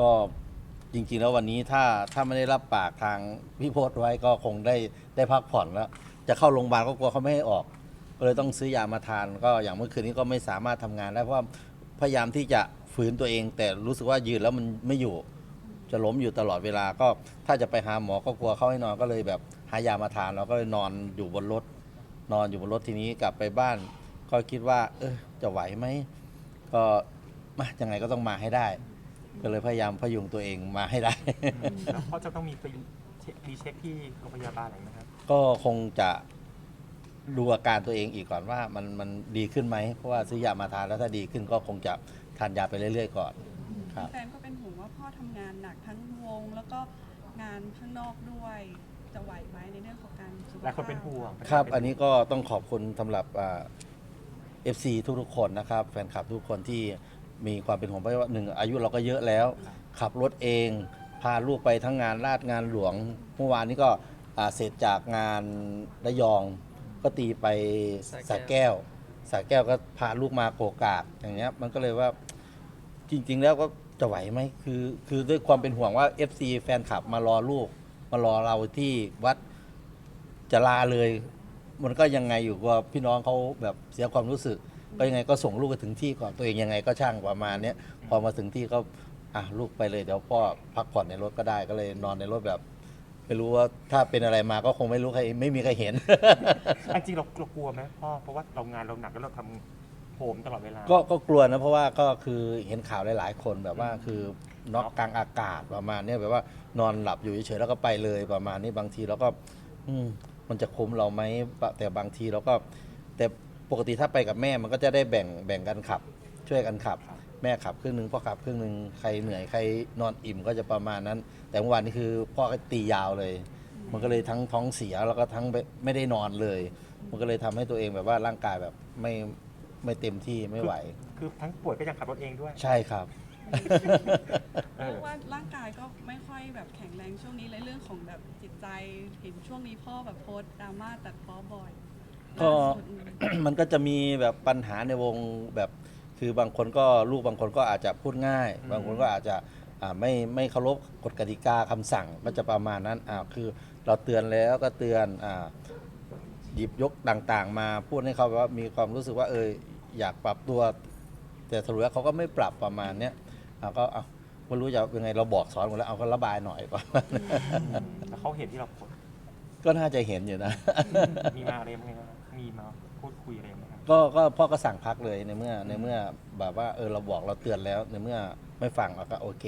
ก็จริงๆแล้ววันนี้ถ้าถ้าไม่ได้รับปากทางพี่โพสไว้ก็คงได้ได้พักผ่อนแล้ว จะเข้าโรงพยาบาลก็กลัวเขาไม่ให้ออก ก็เลยต้องซื้อยามาทาน ก็อย่างเมื่อคืนนี้ก็ไม่สามารถทำงานได้เพราะว่าพยายามที่จะฝืนตัวเอง แต่รู้สึกว่ายืนแล้วมันไม่อยู่ จะล้มอยู่ตลอดเวลาก็ถ้าจะไปหาหมอก็กลัวเขาให้นอนก็เลยแบบหายามาทานเราก็เลยนอนอยู่บนรถ นอนอยู่บนรถทีนี้กลับไปบ้าน ก็คิดว่า เออจะไหวไหมก็มายังไงก็ต้องมาให้ได้ ก็เลยพยายามพยุงตัวเองมาให้ได้ แล้วเขาจะต้องมีไปเช็ครีเช็คที่โรงพยาบาลอะไรไหมครับ ก็คงจะดูอาการตัวเองอีกก่อนว่ามันมันดีขึ้นไหมเพราะว่าซื้อยามาทานแล้วถ้าดีขึ้นก็คงจะทานยาไปเรื่อยๆ ก่อน ครับ แฟนก็เป็นห่วงว่าพ่อทำงานหนักทั้งวง แล้วก็งานข้างนอกด้วย จะไหวไหมในเรื่องของการสุขภาพ หลายคนเป็นห่วงครับ อันนี้ก็ต้องขอบคุณสำหรับเอฟซีทุกๆคนนะครับ แฟนคลับทุกคนที่ มีความเป็นห่วงเพราะว่าหนึ่งอายุเราก็เยอะแล้ว ขับรถเอง พาลูกไปทั้งงานราชงานหลวงเมื่อวานนี้ก็อ่าเสร็จจากงานระยองก็ตีไปสระแก้วสระแก้วก็พาลูกมาโกกากอย่างเงี้ยมันก็เลยว่าจริง ๆ แล้วก็จะไหวไหมคือคือด้วยความเป็นห่วงว่า FC แฟนคลับมารอลูก มารอเราที่วัดจะลาเลย มันก็ยังไงอยู่ว่าพี่น้องเขาแบบเสียความรู้สึก ก็ยังไงก็ส่งลูกไปถึงที่ก่อนตัวเองยังไงก็ช่างประมาณเนี้ยพอมาถึงที่ก็อะลูกไปเลยเดี๋ยวพ่อพักผ่อนในรถก็ได้ก็เลยนอนในรถแบบไม่รู้ว่าถ้าเป็นอะไรมาก็คงไม่รู้ใครไม่มีใครเห็น อันจริงเราเรากลัวไหมพ่อเพราะว่าเรางานเราหนักแล้วเราทำโหมตลอดเวลา ก็ก็กลัวนะเพราะว่าก็คือเห็นข่าวหลาย ๆ คนแบบว่าคือน็อกกลางอากาศประมาณเนี้ยแบบว่านอนหลับอยู่เฉยๆแล้วก็ไปเลยประมาณนี้บางทีเราก็ อืมมันจะคุ้มเราไหมปะแต่บางทีเราก็ แต่ ปกติถ้าไปกับแม่มันก็จะได้แบ่งแบ่งกันขับ ช่วยกันขับ แม่ขับครึ่งหนึ่งพ่อขับครึ่งหนึ่งใครเหนื่อยใครนอนอิ่มก็จะประมาณนั้น แต่เมื่อวานนี้คือพ่อก็ตียาวเลย มันก็เลยทั้งท้องเสียแล้วก็ทั้งไม่ไม่ได้นอนเลย มันก็เลยทำให้ตัวเองแบบว่าร่างกายแบบไม่ไม่เต็มที่ไม่ไหว คือทั้งป่วยก็ยังขับรถเองด้วย ใช่ครับ เออ เรียกว่าร่างกายก็ไม่ค่อยแบบแข็งแรงช่วงนี้เลยเรื่องของแบบจิตใจเห็นช่วงนี้พ่อแบบโพสต์ดราม่าตัดพ้อบ่อย ก็ล่าสุดอืมมันก็จะมีแบบปัญหาในวงแบบคือบางคนก็ลูกบางคนก็อาจจะพูดง่ายอืมบางคนก็อาจจะอ่าไม่ไม่เคารพกฎกติกาคำสั่งก็จะประมาณนั้นอ่าคือเราเตือนแล้วก็เตือนอ่าหยิบยกต่างๆ มาพูดให้เขาแบบว่ามีความรู้สึกว่าเอออยากปรับตัว แต่สรุปแล้วเขาก็ไม่ปรับประมาณเนี้ยอ่าก็เอาไม่รู้จะยังไงเราบอกสอนหมดแล้วเอาก็ระบายหน่อยก่อน แล้วเขาเห็นที่เราโพสต์ก็น่าจะเห็นอยู่นะ มีมาอะไรบ้างไหมครับ มีมาพูดคุยอะไรไหมครับก็ก็พ่อก็สั่งพักเลยในเมื่อในเมื่อแบบว่าเออเราบอกเราเตือนแล้วในเมื่อไม่ฟังเราก็โอเค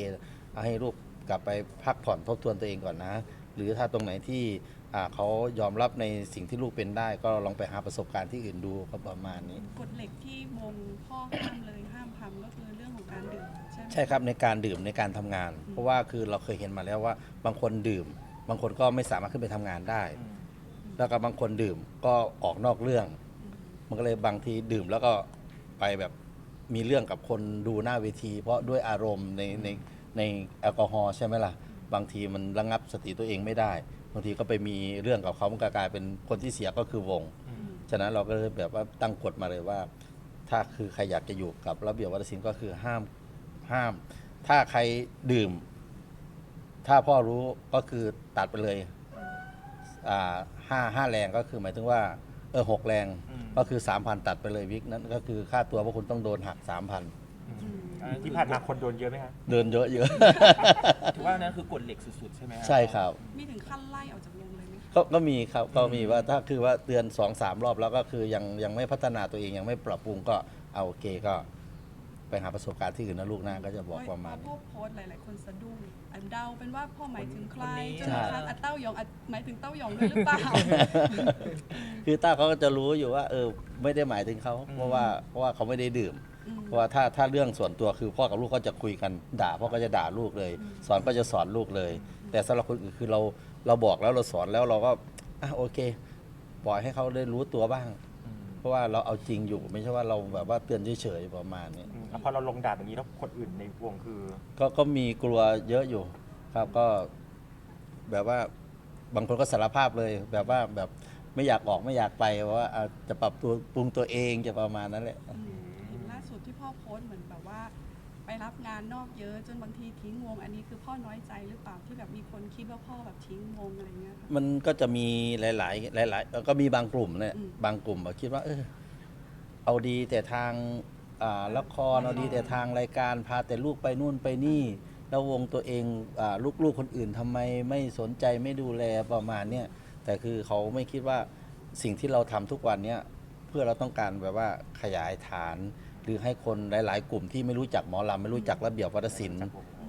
เอาให้ลูกกลับไปพักผ่อนทบทวนตัวเองก่อนนะ หรือถ้าตรงไหนที่อ่าเขายอมรับในสิ่งที่ลูกเป็นได้ ก็ลองไปหาประสบการณ์ที่อื่นดูก็ประมาณนี้ กฎเหล็กที่วงพ่อห้ามเลยห้ามทำก็คือเรื่องของการดื่มใช่ไหม ใช่ครับในการดื่มในการทำงาน เพราะว่าคือเราเคยเห็นมาแล้วว่าบางคนดื่ม บางคนก็ไม่สามารถขึ้นไปทำงานได้ อืม แล้วก็บางคนดื่มก็ออกนอกเรื่อง มันก็เลยบางทีดื่มแล้วก็ไปแบบมีเรื่องกับคนดูหน้าเวที เพราะด้วยอารมณ์ในในในแอลกอฮอล์ใช่ไหมล่ะ บางทีมันระงับสติตัวเองไม่ได้ บางทีก็ไปมีเรื่องกับเขามันก็กลายเป็นคนที่เสียก็คือวง ฉะนั้นเราก็เลยแบบว่าตั้งกฎมาเลยว่า ถ้าคือใครอยากจะอยู่กับระเบียบวัฒนศิลป์ก็คือห้ามห้าม ถ้าใครดื่ม ถ้าพ่อรู้ก็คือตัดไปเลย อ่าห้าห้าแรงก็คือหมายถึงว่าเออหกแรงอืม ก็คือสามพันตัดไปเลยวิกนั้นก็คือค่าตัวพวกคุณต้องโดนหักสามพันอืมอันที่ผ่านมาคนโดนเยอะไหมครับเดินเยอะเยอะถือว่านั่นคือกฎเหล็กสุดๆ ใช่ไหมใช่ครับมีถึงขั้นไล่ออกจากวงเลยไหมคะก็ก็มีครับก็มีว่าถ้าคือว่าเตือนสองสามรอบแล้วก็คือยังยังไม่พัฒนาตัวเองยังไม่ปรับปรุงก็เอาโอเคก็ ไปหาประสบการณ์ที่อื่นนะลูกนะก็จะบอกประมาณเพนี้พ่อโพสต์หลายๆ คนสะดุ้งอันเดาเป็นว่าพ่อหมายถึงใครคนนี้จนกระทั่งอัดเต้ายองอัดหมายถึงเต้ายองด้วยหรือเปล่า คือต้าเขาก็จะรู้อยู่ว่าเออไม่ได้หมายถึงเขาอืมเพราะว่าเพราะว่าเขาไม่ได้ดื่ม อืม เพราะว่าถ้าถ้าเรื่องส่วนตัวคือพ่อกับลูกก็จะคุยกันด่าพ่อก็จะด่าลูกเลยอืมสอนก็จะสอนลูกเลย แต่สำหรับคนอื่นคือเราเราบอกแล้วเราสอนแล้วเราก็อะโอเค ปล่อยให้เขาได้รู้ตัวบ้างอืม เพราะว่าเราเอาจริงอยู่ไม่ใช่ว่าเราแบบว่าเตือนเฉยๆประมาณนี้อืมแล้วพอเราลงดาบอย่างนี้แล้วคนอื่นในวงคือ ก็ก็มีกลัวเยอะอยู่ครับก็ แบบว่าบางคนก็สารภาพเลย แบบว่าแบบไม่อยากออกไม่อยากไปว่าอะจะปรับตัวปรุงตัวเองจะประมาณนั้นแหละอืมเห็นล่าสุดที่พ่อโพสต์เหมือนแบบว่า ไปรับงานนอกเยอะจนบางทีทิ้งวง อันนี้คือพ่อน้อยใจหรือเปล่าที่แบบมีคนคิดว่าพ่อแบบทิ้งวงอะไรเงี้ยค่ะมันก็จะมีหลาย ๆ หลายๆเอ่อก็มีบางกลุ่มเนี่ยอืมบางกลุ่มอะคิดว่า เออเอาดีแต่ทางอ่าละครเอาดีแต่ทางรายการพาแต่ลูกไปนู่นไปนี่ แล้ววงตัวเองอาลูกๆคนอื่นทำไมไม่สนใจไม่ดูแลประมาณเนี้ยแต่คือเขาไม่คิดว่าสิ่งที่เราทำทุกวันเนี้ยเพื่อเราต้องการแบบว่าขยายฐานห รือให้คนหลาย ๆ กลุ่มที่ไม่รู้จักหมอลำไม่รู้จักระเบียบวัฒนศิลป์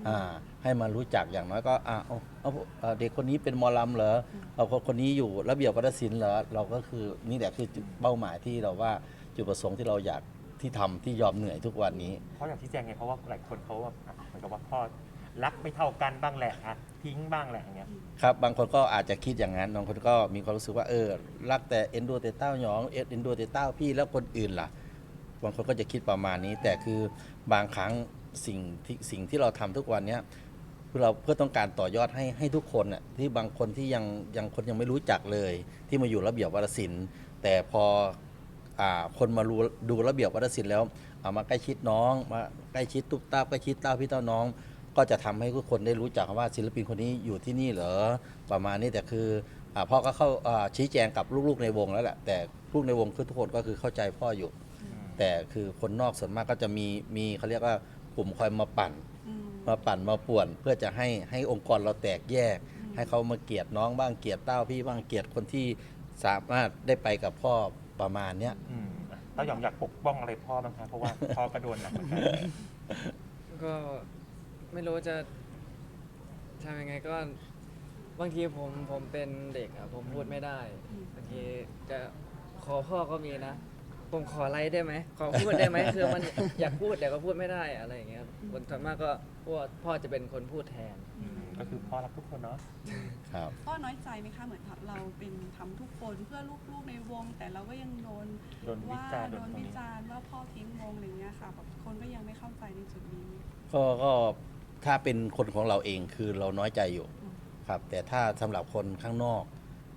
อ่าให้มารู้จักอย่างน้อยก็อ่าเอาเอาเอาเด็กคนนี้เป็นหมอลำเหรอเอาคนคนนี้อยู่ระเบียบวัฒนศิลป์เหรอเราก็คือนี่แหละคือจุดเป้าหมายที่เราว่าจุดประสงค์ที่เราอยากที่ทำที่ยอมเหนื่อยทุกวันนี้ เพราะอย่างที่แจ้งไงเพราะว่าหลายคนเขาแบบอะเหมือนกับว่าพ่อรักไม่เท่ากันบ้างแหละอะทิ้งบ้างแหละอย่างเงี้ย ครับบางคนก็อาจจะคิดอย่างนั้นบางคนก็มีความรู้สึกว่าเออรักแต่เอ็นดูแต่เต้าหยองเอ็นดูแต่เต้าพี่แล้วคนอื่นล่ะ บางคนก็จะคิดประมาณนี้ แต่คือบางครั้งสิ่งที่สิ่งที่เราทำทุกวันเนี้ยเพื่อเราเพื่อต้องการต่อยอดให้ให้ทุกคนน่ะที่บางคนที่ยังยังคนยังไม่รู้จักเลย ที่มาอยู่ระเบียบวัฒนศิลป์แต่พออ่าคนมารู้ดูระเบียบวัฒนศิลป์แล้วเอามาใกล้ชิดน้องมาใกล้ชิดตุ๊กตาใกล้ชิดเต้าพี่เต้าน้อง ก็จะทำให้ทุกคนได้รู้จักว่าศิลปินคนนี้อยู่ที่นี่เหรอประมาณนี้แต่คืออาพ่อก็เข้าอ่าชี้แจงกับลูกๆในวงแล้วแหละแต่ลูกในวงคือทุกคนก็คือเข้าใจพ่ออยู่ แต่คือคนนอกส่วนมากก็จะมีมีเขาเรียกว่ากลุ่มคอยมาปั่น อืม มาปั่นมาป่วน เพื่อจะให้ให้องค์กรเราแตกแยกอืมให้เขามาเกลียดน้องบ้างเกลียดเต้าพี่บ้างเกลียดคนที่สามารถได้ไปกับพ่อประมาณเนี้ย อืมอะแล้วหยองอยากปกป้องอะไรพ่อบ้างคะเพราะว่าพ่อก็โดนหนักเหมือนกันก็ไม่รู้จะทำยังไงก็บางทีผมผมเป็นเด็กอะผมพูดไม่ได้อืม บางทีจะขอพ่อก็มีนะ ผมขอไลฟ์ได้ไหมขอพูดได้ไหมคือมันอยากพูดแต่ก็พูดไม่ได้อะไรอย่างเงี้ยคนส่วนมากก็พ่อพ่อจะเป็นคนพูดแทน อืมก็คือพ่อรักทุกคนเนาะครับ พ่อน้อยใจไหมคะเหมือนเราเป็นทำทุกคนเพื่อลูกๆในวง แต่เราก็ยังโดนโดนวิว่าจารณ์โดโดนนตรงวินี้จารณ์ว่าพ่อทิ้งวงอะไรเงี้ยค่ะแบบคนก็ยังไม่เข้าใจในจุดนี้ ก็ก็ถ้าเป็นคนของเราเองคือเราน้อยใจอยู่อืม ครับ แต่ถ้าสำหรับคนข้างนอก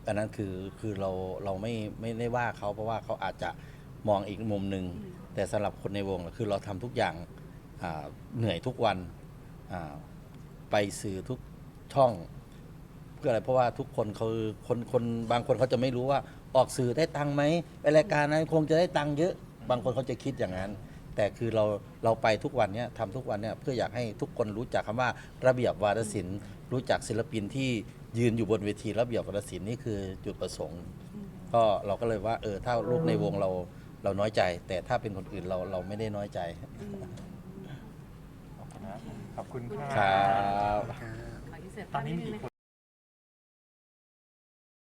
อันนั้นคือคือเราเราไม่ไม่ได้ว่าเขาเพราะว่าเขาอาจจะ มองอีกมุมหนึ่งแต่สำหรับคนในวงคือเราทำทุกอย่างาเหนื่อยทุกวันไปสื่อทุกช่องเพื่ออะไรเพราะว่าทุกคนเขาคนคนบางคนเขาจะไม่รู้ว่าออกสื่อได้ตังค์ไหมไปรายการนั้นคงจะได้ตังค์เยอะ บางคนเขาจะคิดอย่างนั้น แต่คือเราเราไปทุกวันเนี้ยทำทุกวันเนี้ยเพื่ออยากให้ทุกคนรู้จักคำว่าระเบียบวาทศิลป์รู้จักศิลปินที่ยืนอยู่บนเวทีระเบียบวาทศิลป์นี่คือจุดประสงค์ ก็เราก็เลยว่าเออถ้าลูกในวงเรา เราน้อยใจ แต่ถ้าเป็นคนอื่นเราเราไม่ได้น้อยใจอืมขอบคุณนะขอบคุณค่ะครับ ขออินเสิร์ตตอนนี้มีดงกี่คน